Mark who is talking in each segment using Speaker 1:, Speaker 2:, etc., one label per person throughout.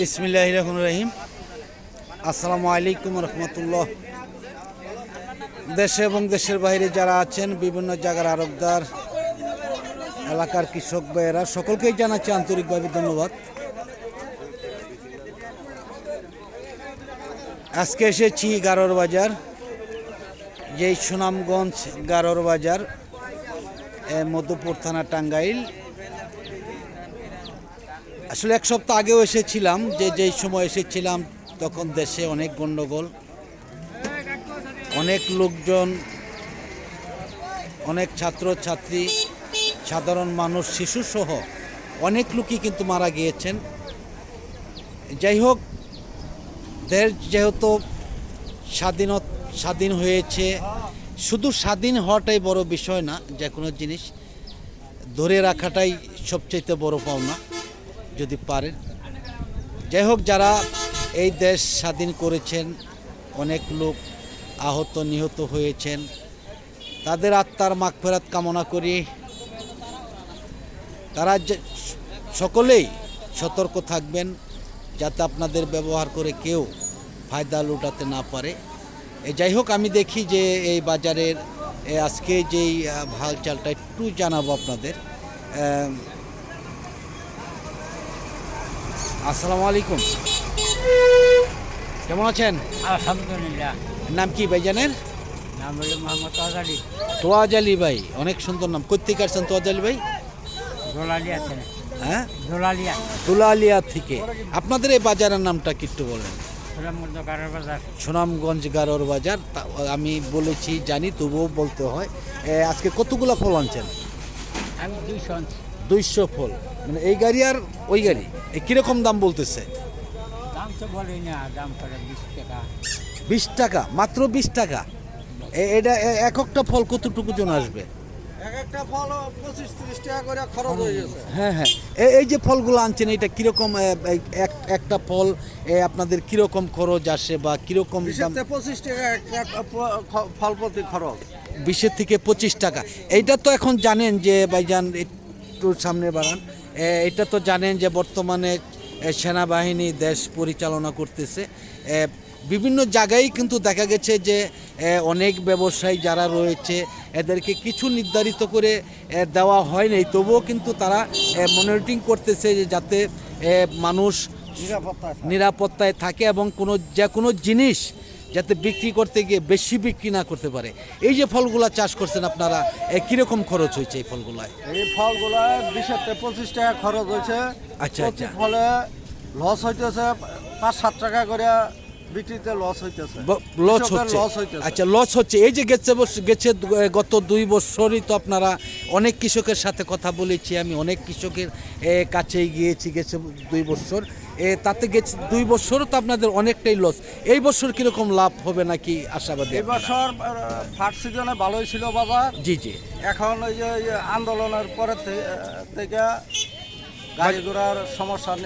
Speaker 1: বিসমিল্লাহ রহমান রহিম আসসালামু আলাইকুম রহমতুল্লাহ। দেশে এবং দেশের বাইরে যারা আছেন, বিভিন্ন জায়গার আরবদার, এলাকার কৃষক ভাইয়েরা, সকলকেই জানাচ্ছি আন্তরিকভাবে ধন্যবাদ। আজকে এসেছি গারোর বাজার, যেই সুনামগঞ্জ গারোর বাজার মধুপুর থানা টাঙ্গাইল। আসলে এক সপ্তাহ আগেও এসেছিলাম, যে যেই সময় এসেছিলাম, তখন দেশে অনেক গণ্ডগোল অনেক লোকজন, অনেক ছাত্র, ছাত্রী, সাধারণ মানুষ, শিশুসহ অনেক লোকই কিন্তু মারা গিয়েছেন। যাই হোক, দেশ যেহেতু স্বাধীনত, স্বাধীন হয়েছে, শুধু স্বাধীন হওয়াটাই বড় বিষয় না, যে কোনো জিনিস ধরে রাখাটাই সবচাইতে বড় পাওনা। যদি পারেন যাই হোক যারা এই দেশ স্বাধীন করেছেন অনেক লোক আহত নিহত হয়েছেন তাদের আত্মার মাগফেরাত কামনা করি। তারা সকলেই সতর্ক থাকবেন যাতে আপনাদের ব্যবহার করে কেউ ফায়দা লুটাতে না পারে। যাই হোক আমি দেখি যে এই বাজারের আজকে যেই আহ, হাল চালটা একটু জানাব আপনাদের। আসসালামু আলাইকুম। কেমন আছেন?
Speaker 2: আলহামদুলিল্লাহ।
Speaker 1: নাম কি ভাইজানের
Speaker 2: নাম হলো মোহাম্মদ আজারি
Speaker 1: তোয়াজ আলী ভাই অনেক সুন্দর নাম। কোথেকে আসছেন তোয়াজ আলী ভাই?
Speaker 2: দোলালিয়া ছেলে
Speaker 1: হ্যাঁ?
Speaker 2: দোলালিয়া।
Speaker 1: তুলালিয়া থেকে। আপনাদের এই বাজারের নামটা কি একটু বলেন। সুনামগঞ্জ গারোর বাজার। আমি বলেছি জানি তবুও বলতে হয়। আজকে কতগুলো ফল আনছেন।
Speaker 2: দুইশো
Speaker 1: ফল। মানে এই গাড়ি আর ওই গাড়ি এ কীরকম দাম বলতেছে?
Speaker 2: দাম তো বলেই না দাম করে বিশ টাকা।
Speaker 1: বিশ টাকা মাত্র বিশ টাকা? এ- এটা এক একটা ফল কতটুকু জন আসবে?
Speaker 3: এক একটা ফল পঁচিশ তিরিশ টাকা করে খরচ হয়ে গেছে।
Speaker 1: হ্যাঁ হ্যাঁ। এ- এই যে ফলগুলো আনছেন এটা কীরকম এক একটা ফল এ, আপনাদের কীরকম খরচ আসে বা কীরকম
Speaker 3: পঁচিশ টাকা একটা ফল প্রতি খরচ।
Speaker 1: বিশের থেকে পঁচিশ টাকা। এইটা তো এখন জানেন যে ভাইজান একটু সামনে বাড়ান। এটা তো জানেন যে বর্তমানে সেনাবাহিনী দেশ পরিচালনা করতেছে। বিভিন্ন জায়গায় কিন্তু দেখা গেছে যে অনেক ব্যবসায়ী যারা রয়েছে এদেরকে কিছু নির্ধারিত করে দেওয়া হয়নি তবুও কিন্তু তারা মনিটরিং করতেছে যে যাতে মানুষ
Speaker 3: নিরাপত্তা
Speaker 1: নিরাপত্তায় থাকে এবং কোনো যে কোনো জিনিস যাতে বিক্রি করতে গিয়ে বেশি বিক্রি না করতে পারে। এই যে ফলগুলা চাষ করছেন আপনারা কীরকম খরচ হয়েছে এই ফলগুলায়?
Speaker 3: এই ফলগুলো বিশ পঁচিশ টাকা খরচ হয়েছে।
Speaker 1: আচ্ছা, আচ্ছা।
Speaker 3: ফলে লস হইতেছে পাঁচ সাত টাকা করে বিক্রিতে লস হইতেছে।
Speaker 1: লস হচ্ছে। আচ্ছা লস হচ্ছে। এই যে গেছে গেছে গত দুই বছরই তো আপনারা অনেক কৃষকের সাথে কথা বলেছি। আমি অনেক কৃষকের এ, কাছেই গিয়েছি গেছে দুই বছর। তাতে গেছে দুই বছরও তো আপনাদের অনেকটাই লস এই বছর কীরকম লাভ হবে নাকি আশাবাদী
Speaker 3: এই? বছর ফার্স্ট সিজনে ভালোই ছিল বাবা।
Speaker 1: জি জি।
Speaker 3: এখন ওই যে আন্দোলনের পরে থেকে গাড়ি ঘোড়ার সমস্যার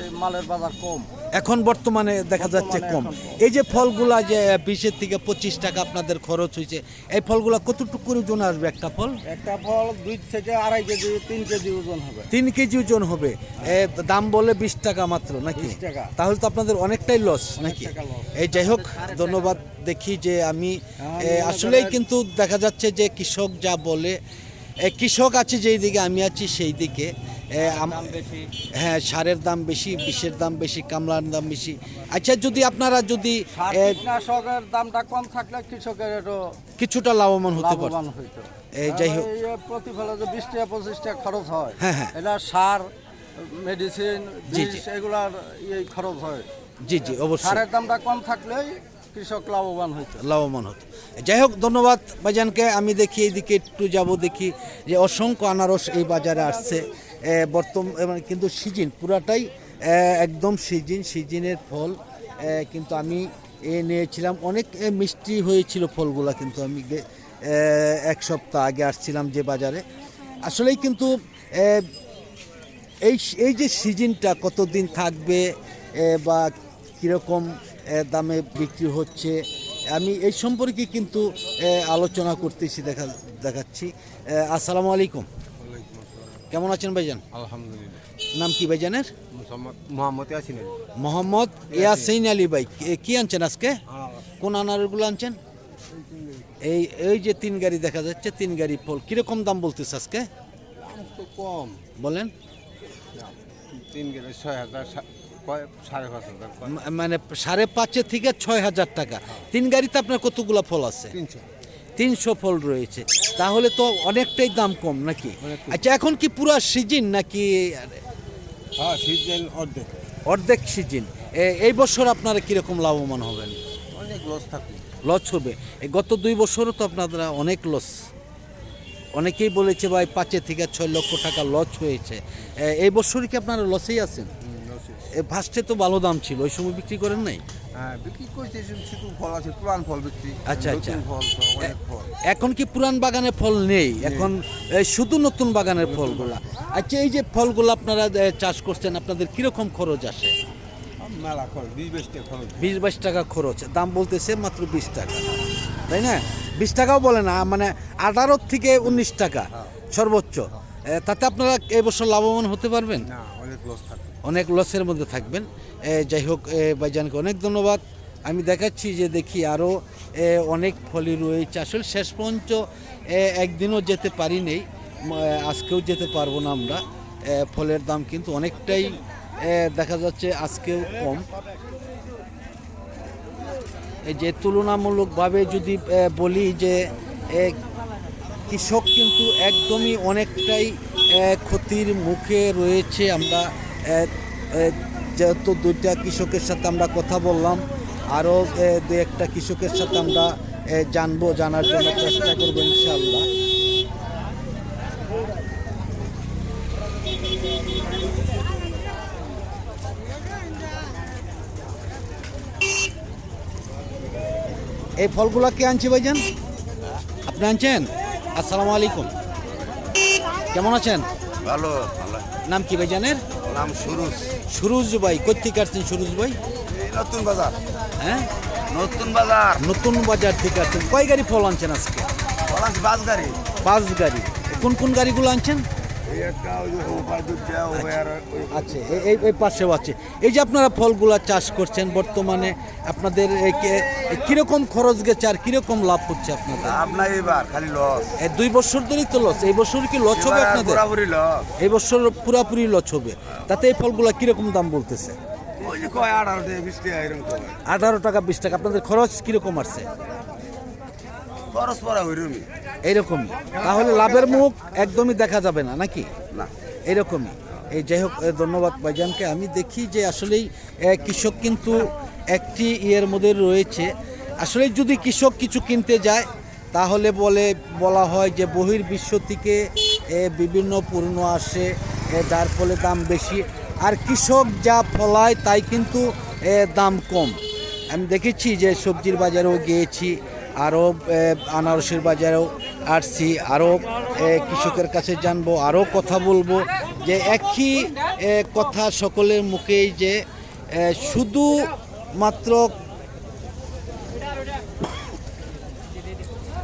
Speaker 3: এই মালের বাজার কম।
Speaker 1: এখন বর্তমানে দেখা যাচ্ছে কম। এই যে ফলগুলা যে বিশের থেকে পঁচিশ টাকা আপনাদের খরচ হয়েছে এই ফলগুলা কতটুকু করে ওজন আসবে একটা ফল?
Speaker 3: একটা ফল দুই থেকে আড়াই কেজি তিন কেজি ওজন হবে।
Speaker 1: তিন কেজি ওজন হবে। দাম বলে বিশ টাকা মাত্র নাকি? তাহলে তো আপনাদের অনেকটাই লস নাকি? এই যাই হোক ধন্যবাদ। দেখি যে আমি আসলেই কিন্তু দেখা যাচ্ছে যে কৃষক যা বলে কৃষক আছে যেই দিকে আমি আছি সেই দিকে হ্যাঁ সারের দাম বেশি বিষের দাম বেশি কামলার দাম বেশি। আচ্ছা যদি আপনারা যদি
Speaker 3: কীটনাশকের দামটা কম থাকলে কৃষকের
Speaker 1: কিছুটা লাভবান হতে পারে যাই হোক।
Speaker 3: প্রতি যে বিশ টাকা পঁচিশ টাকা খরচ হয়
Speaker 1: হ্যাঁ, হ্যাঁ।
Speaker 3: এটা সার মেডিসিন। এগুলার এই খরচ হয়।
Speaker 1: জি জি অবশ্যই।
Speaker 3: সারের দামটা কম থাকলেই কৃষক লাভবান হইতো।
Speaker 1: লাভবান হতো। যাই হোক ধন্যবাদ ভাইজানকে। আমি দেখি এইদিকে একটু যাব দেখি যে অসংখ্য আনারস এই বাজারে আসছে। বর্তমান কিন্তু সিজন, পুরাটাই একদম সিজন, সিজনের ফল। কিন্তু আমি এ নিয়েছিলাম। অনেক মিষ্টি হয়েছিল ফলগুলা কিন্তু আমি এক সপ্তাহ আগে আসছিলাম যে বাজারে। আসলেই কিন্তু এই এই যে সিজনটা কতদিন থাকবে বা কীরকম দামে বিক্রি হচ্ছে, আমি এই সম্পর্কে কিন্তু আলোচনা করতেছি, দেখা দেখাচ্ছি। আসসালামু আলাইকুম। কেমন আছেন ভাইজান?
Speaker 3: আলহামদুলিল্লাহ।
Speaker 1: নাম কি ভাইজানের?
Speaker 4: মোহাম্মদ ইয়াসিন আলী।
Speaker 1: মোহাম্মদ ইয়াসিন। আলী ভাই কি আনছেন আজকে? কোন আনারগুলো আনছেন? এই এই যে তিন গাড়ি দেখা যাচ্ছে তিন গাড়ি ফল। কীরকম দাম বলতেছে আজকে?
Speaker 4: কম।
Speaker 1: বলেন।
Speaker 4: তিন গেলে ছয় হাজার সাড়ে পাঁচ হাজার
Speaker 1: মানে সাড়ে পাঁচের থেকে ছয় হাজার টাকা। তিন গাড়িতে আপনার কতগুলো ফল আছে?
Speaker 4: তিনশো।
Speaker 1: তিনশো ফল রয়েছে। তাহলে তো অনেকটাই দাম কম নাকি? আচ্ছা এখন কি পুরো সিজন নাকি
Speaker 4: হ্যাঁ সিজন অর্ধেক।
Speaker 1: অর্ধেক সিজন। এই বছর আপনারা কীরকম লাভবান হবেন?
Speaker 4: অনেক লস থাকবে।
Speaker 1: লস হবে। এই গত দুই বছরও তো আপনারা অনেক লস অনেকেই বলেছে ভাই পাঁচের থেকে ছয় লক্ষ টাকা লস হয়েছে। এই বছরই কি আপনারা লসেই আছেন? ফার্স্টে তো ভালো দাম ছিল ওই সময় বিক্রি করেন নাই?
Speaker 4: হ্যাঁ বিক্রি করছে শুধু ফল আছে পুরান ফল বিক্রি।
Speaker 1: আচ্ছা, আচ্ছা।
Speaker 4: ফল অনেক ফল।
Speaker 1: এখন কি পুরান বাগানে ফল নেই? এখন শুধু নতুন বাগানের ফলগুলা। আচ্ছা এই যে ফলগুলো আপনারা চাষ করছেন আপনাদের কীরকম খরচ আসে?
Speaker 4: মেলা খরচ বিশ বাইশ টাকা খরচ।
Speaker 1: বিশ বাইশ টাকা খরচ দাম বলতেছে মাত্র বিশ টাকা। তাই না? বিশ টাকাও বলে না মানে আঠারো থেকে উনিশ টাকা সর্বোচ্চ। তাতে আপনারা এবছর লাভবান হতে পারবেন?
Speaker 4: না অনেক লস থাকে।
Speaker 1: অনেক লসের মধ্যে থাকবেন। যাই হোক ভাইজানকে অনেক ধন্যবাদ। আমি দেখাচ্ছি যে দেখি আরও অনেক ফলই রয়েছে। আসলে শেষ পর্যন্ত একদিনও যেতে পারি নেই। আজকেও যেতে পারব না আমরা। ফলের দাম কিন্তু অনেকটাই দেখা যাচ্ছে আজকেও কম। যে তুলনামূলকভাবে যদি বলি যে কৃষক কিন্তু একদমই অনেকটাই ক্ষতির মুখে রয়েছে আমরা যেহেতু দুইটা কৃষকের সাথে আমরা কথা বললাম আরও দু একটা কৃষকের সাথে আমরা জানব জানার জন্য চেষ্টা করব ইনশাল্লাহ এই ফলগুলা কে আনছে ভাইজান? আপনি আনছেন? আসসালামু আলাইকুম। কেমন আছেন?
Speaker 4: ভালো ভালো।
Speaker 1: নাম কি ভাইজানের?
Speaker 4: নাম সুরুজ।
Speaker 1: সুরুজ ভাই কোথেকে আসছেন সুরুজ ভাই?
Speaker 4: নতুন বাজার।
Speaker 1: হ্যাঁ?
Speaker 4: নতুন বাজার।
Speaker 1: নতুন বাজার থেকে আসছেন। কয় গাড়ি ফল আনছেন আজকে?
Speaker 4: বলাস বাস গাড়ি।
Speaker 1: পাঁচ গাড়ি। কোন কোন গাড়িগুলো আনছেন? আচ্ছা এই- এই পাশেও আছে। এই যে আপনারা ফলগুলা চাষ করছেন বর্তমানে আপনাদের কীরকম খরচ গেছে আর কীরকম লাভ হচ্ছে আপনাদের?
Speaker 4: আপনার এবার খালি লস
Speaker 1: দুই বছর ধরেই তো লস এই বছর কি লস হবে আপনাদের? এই বছর পুরাপুরি লস হবে। তাতে এই ফলগুলা কীরকম দাম বলতেছে?
Speaker 4: ওই যে কয় আঠারো টাকা বিশ টাকা
Speaker 1: আঠারো টাকা বিশ টাকা। আপনাদের খরচ কীরকম আসছে?
Speaker 4: খরচ পড়া হইরমি
Speaker 1: এইরকমই। তাহলে লাভের মুখ একদমই দেখা যাবে না, নাকি?
Speaker 4: না
Speaker 1: এরকমই এই যাই হোক ধন্যবাদ ভাইজানকে। আমি দেখি যে আসলেই কৃষক কিন্তু একটি ইয়ের মধ্যে রয়েছে। আসলে যদি কৃষক কিছু কিনতে যায়, তাহলে বলে, বলা হয় যে বহির বিশ্ব থেকে বিভিন্ন পণ্য আসে যার ফলে দাম বেশি। আর কৃষক যা ফলায়, তাই কিন্তু দাম কম। আমি দেখেছি যে সবজির বাজারেও গিয়েছি, আরও আনারসের বাজারেও। আসছি আরও কৃষকের কাছে জানব আরও কথা বলব যে একই কথা সকলের মুখেই যে শুধু মাত্র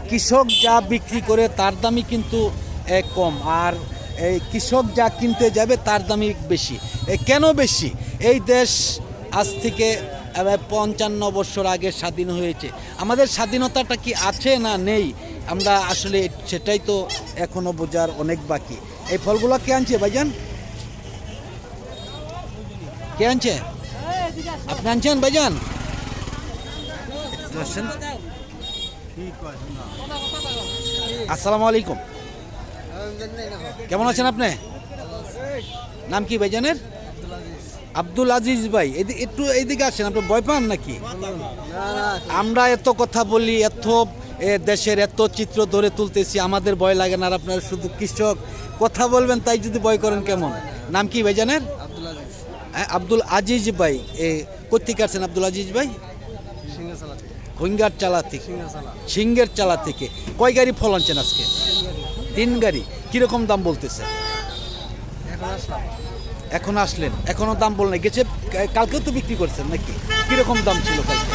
Speaker 1: কৃষক যা বিক্রি করে তার দামই কিন্তু কম। আর এই কৃষক যা কিনতে যাবে তার দামই বেশি। কেন বেশি? এই দেশ আজ থেকে পঞ্চান্ন বছর আগে স্বাধীন হয়েছে। আমাদের স্বাধীনতাটা কি আছে না নেই? আমরা আসলে সেটাই তো এখনও বোঝার অনেক বাকি। এই ফলগুলো কে আনছে ভাইজান? কে আনছে? আপনি আনছেন ভাইজান। আসসালামু আলাইকুম। কেমন আছেন আপনি? নাম কি ভাইজানের? আব্দুল আজিজ ভাই। একটু এইদিকে আসেন, আপনি ভয় পান নাকি? আমরা এত কথা বলি, এত এ, দেশের এত চিত্র ধরে তুলতেছি আমাদের ভয় লাগে না আর আপনারা শুধু কৃষক। কথা বলবেন তাই যদি ভয় করেন কেমন? নাম কি ভাইজানের? হ্যাঁ, আব্দুল আজিজ ভাই। এ কোথেকে আসছেন আব্দুল আজিজ ভাই? খৈঙ্গার চালা থেকে। সিংহের চালা থেকে। কয় গাড়ি ফল আনছেন আজকে? তিন গাড়ি। কীরকম দাম বলতেছে? এখন আসলেন। এখনও দাম বললেন গেছে কালকেও তো বিক্রি করছেন নাকি? কীরকম দাম ছিল কালকে?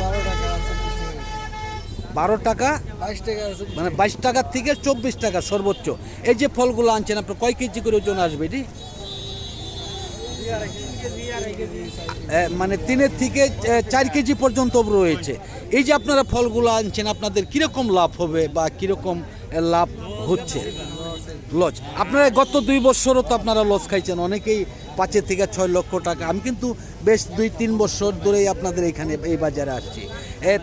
Speaker 1: বারো টাকা।
Speaker 3: বাইশ টাকা
Speaker 1: মানে বাইশ টাকা থেকে চব্বিশ টাকা সর্বোচ্চ। এই যে ফলগুলো আনছেন আপনার কয় কেজি করে ওজন আসবে এটি? মানে তিনের থেকে চার কেজি পর্যন্ত রয়েছে। এই যে আপনারা ফলগুলো আনছেন আপনাদের কীরকম লাভ হবে বা কীরকম লাভ হচ্ছে? লজ আপনারা গত দুই বছরও তো আপনারা লস খাইছেন অনেকেই পাঁচের থেকে ছয় লক্ষ টাকা। আমি কিন্তু বেশ দুই, তিন বছর ধরেই আপনাদের এখানে এই বাজারে আসছি।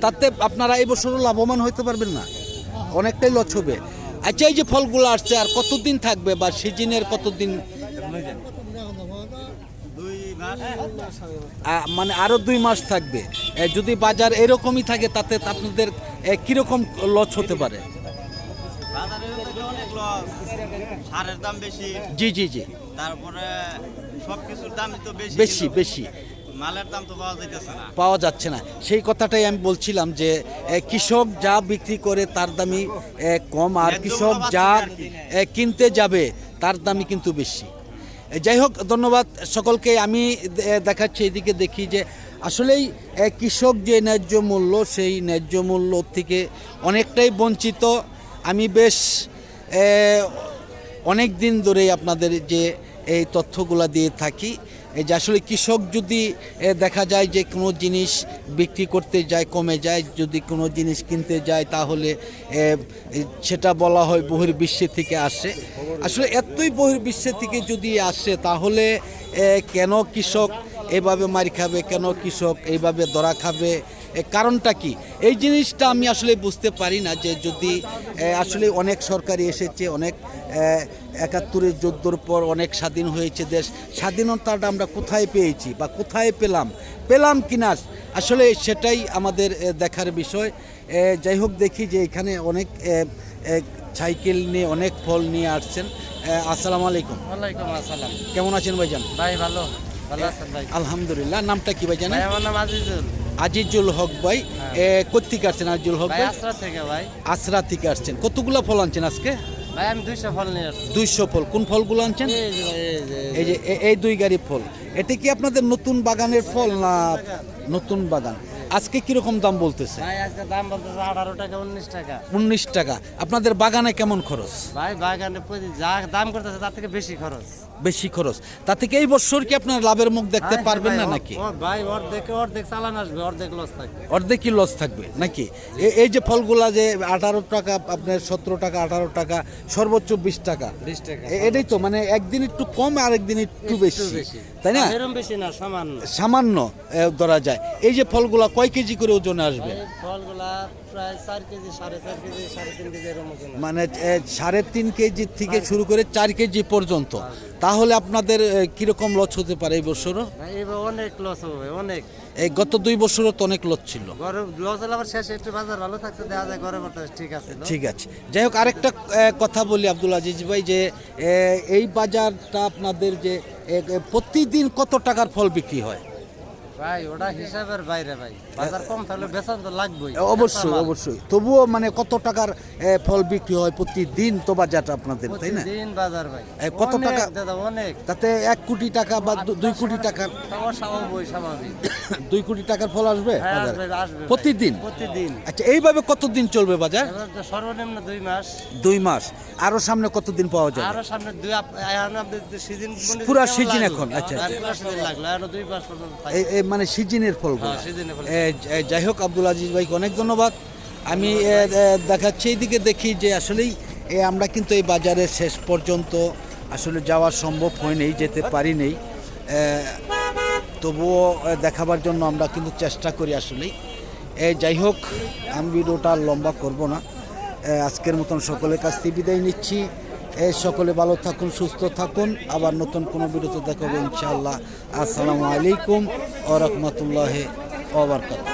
Speaker 1: তাতে আপনারা এই বছরও লাভবান হতে পারবেন না। অনেকটাই লস হবে। আচ্ছা এই যে ফলগুলো আসছে, আর কতদিন থাকবে বা সিজনের কতদিন? মানে আরও দুই মাস থাকবে। যদি বাজার এরকমই থাকে, তাতে আপনাদের কীরকম লস হতে পারে?
Speaker 5: সারের দাম বেশি।
Speaker 1: জি জি জি।
Speaker 5: তারপরে সব কিছুর দামই তো বেশি
Speaker 1: বেশি বেশি।
Speaker 5: মালের দাম তো পাওয়া যাইতেছে না।
Speaker 1: পাওয়া যাচ্ছে না। সেই কথাটাই আমি বলছিলাম যে কৃষক যা বিক্রি করে তার দামই কম আর কৃষক যা কিনতে যাবে তার দামই কিন্তু বেশি। যাই হোক ধন্যবাদ সকলকে। আমি দেখাচ্ছি এদিকে দেখি যে আসলেই কৃষক যে ন্যায্য মূল্য সেই ন্যায্য মূল্য থেকে অনেকটাই বঞ্চিত। আমি বেশ অনেক দিন ধরেই আপনাদের যে এই তথ্যগুলা দিয়ে থাকি এই যে আসলে কৃষক যদি দেখা যায় যে কোনো জিনিস বিক্রি করতে যায়, কমে যায়, যদি কোনো জিনিস কিনতে যায় তাহলে সেটা বলা হয় বহির্বিশ্বে থেকে আসে। আসলে এতই বহির্বিশ্বে থেকে যদি আসে তাহলে কেন কৃষক এভাবে মারি খাবে, কেন কৃষক এইভাবে ধরা খাবে? কারণটা কি? এই জিনিসটা আমি আসলে বুঝতে পারি না যে যদি আসলে অনেক সরকারি এসেছে অনেক একাত্তরের যুদ্ধর পর অনেক স্বাধীন হয়েছে দেশ স্বাধীনতাটা আমরা কোথায় পেয়েছি বা কোথায় পেলাম? পেলাম কিনা? আসলে সেটাই আমাদের দেখার বিষয়। যাই হোক দেখি যে এখানে অনেক সাইকেল নিয়ে অনেক ফল নিয়ে আসছেন। আসসালামু আলাইকুম।
Speaker 6: ওয়ালাইকুম আসসালাম।
Speaker 1: কেমন আছেন ভাইজান?
Speaker 6: ভাই ভালো। ভালো আছেন ভাই?
Speaker 1: আলহামদুলিল্লাহ। নামটা কি ভাই জানেন
Speaker 6: ভাই আমার নাম আজিজুল।
Speaker 1: আজিজুল হক ভাই এ, কোত্থেকে আসছেন আজিজুল হক
Speaker 6: ভাই আশ্রা থেকে ভাই।
Speaker 1: আসরা থেকে আসছেন। কতগুলো ফল আনছেন আজকে?
Speaker 6: ভাই আমি দুইশো ফল নিয়ে
Speaker 1: দুইশো ফল। কোন ফলগুলো আনছেন?
Speaker 6: এই যে এই
Speaker 1: দুই গাড়ি ফল। এটা কি আপনাদের নতুন বাগানের ফল না নতুন বাগান? আজকে কীরকম দাম বলতেছে?
Speaker 6: ভাই আজকে দাম বলতেছে আঠারো টাকা উনিশ টাকা।
Speaker 1: উনিশ টাকা। আপনাদের বাগানে কেমন খরচ?
Speaker 6: ভাই বাগানে যা দাম করতেছে তার থেকে বেশি খরচ।
Speaker 1: বেশি খরচ। তা থেকে এই বছর কি আপনার লাভের মুখ দেখতে পারবেন না নাকি?
Speaker 6: ভাই অর্ধেক অর্ধেক চালান আসবে অর্ধেক লস থাকবে।
Speaker 1: অর্ধেকই লস থাকবে নাকি? এই যে ফলগুলা যে আঠারো টাকা আপনার সতেরো টাকা আঠারো টাকা সর্বোচ্চ বিশ টাকা।
Speaker 6: বিশ টাকা
Speaker 1: এটাই তো মানে একদিন একটু কম আর একদিন একটু বেশি। তাই না?
Speaker 6: এরম বেশি না সামান্য।
Speaker 1: সামান্য ধরা যায়। এই যে ফলগুলা কয় কেজি করে ওজনে আসবে?
Speaker 6: ফলগুলা প্রায় চার কেজি সাড়ে চার কেজি সাড়ে তিন কেজি এরকম ওজন
Speaker 1: মানে সাড়ে তিন কেজি থেকে শুরু করে চার কেজি পর্যন্ত। তাহলে আপনাদের কীরকম লস হতে পারে এই বছরও?
Speaker 6: এবার অনেক লস হবে অনেক।
Speaker 1: এই গত দুই বছরও তো অনেক লস ছিল।
Speaker 6: লস হলে আবার শেষে একটু বাজার ভালো থাকছে দেখা যায় ঘরে ঠিক আছে
Speaker 1: ঠিক আছে। যাই হোক আরেকটা কথা বলি আব্দুল আজিজ ভাই যে এই বাজারটা আপনাদের যে প্রতিদিন কত টাকার ফল বিক্রি হয়?
Speaker 6: ভাই ওটা হিসাবের বাইরে ভাই। বাজার কম থাকলে বেতন তো লাগবেই।
Speaker 1: অবশ্যই অবশ্যই। তবুও মানে কত টাকার ফল বিক্রি হয় প্রতিদিন তো বাজারটা আপনাদের তাই না?
Speaker 6: দিন বাজার ভাই।
Speaker 1: কত টাকা?
Speaker 6: দাদা অনেক।
Speaker 1: তাতে এক কোটি টাকা বা দুই কোটি
Speaker 6: স্বাভাবিক স্বাভাবিক।
Speaker 1: দুই কোটি টাকার ফল আসবে?
Speaker 6: হ্যাঁ
Speaker 1: প্রতিদিন?
Speaker 6: প্রতিদিন।
Speaker 1: আচ্ছা এইভাবে কতদিন চলবে বাজার?
Speaker 6: সর্বনিম্ন দুই মাস।
Speaker 1: দুই মাস। আরও সামনে কতদিন পাওয়া যাবে?
Speaker 6: আরও সামনে দুই সিজন
Speaker 1: পুরা season এখন, আচ্ছা, আচ্ছা।
Speaker 6: সিজন।
Speaker 1: এই- মানে সিজনের ফলগুলো
Speaker 6: হ্যাঁ, seasonal ফল।
Speaker 1: যাই হোক আব্দুল আজিজ ভাইকে অনেক ধন্যবাদ। আমি দেখাচ্ছি এইদিকে দেখি যে আসলেই আমরা কিন্তু এই বাজারের শেষ পর্যন্ত আসলে যাওয়া সম্ভব হয়নি যেতে পারিনি এ, তবুও দেখাবার জন্য আমরা কিন্তু চেষ্টা করি আসলেই। এ, যাই হোক আমি ভিডিওটা লম্বা করব না। আজকের মতন সকলের কাছ থেকে বিদায় নিচ্ছি। এ, সকলে ভালো থাকুন সুস্থ থাকুন। আবার নতুন কোনো ভিডিওতে দেখাবো ইনশাআল্লাহ। আসসালামু আলাইকুম ও রহমতুল্লাহ ഓവർകം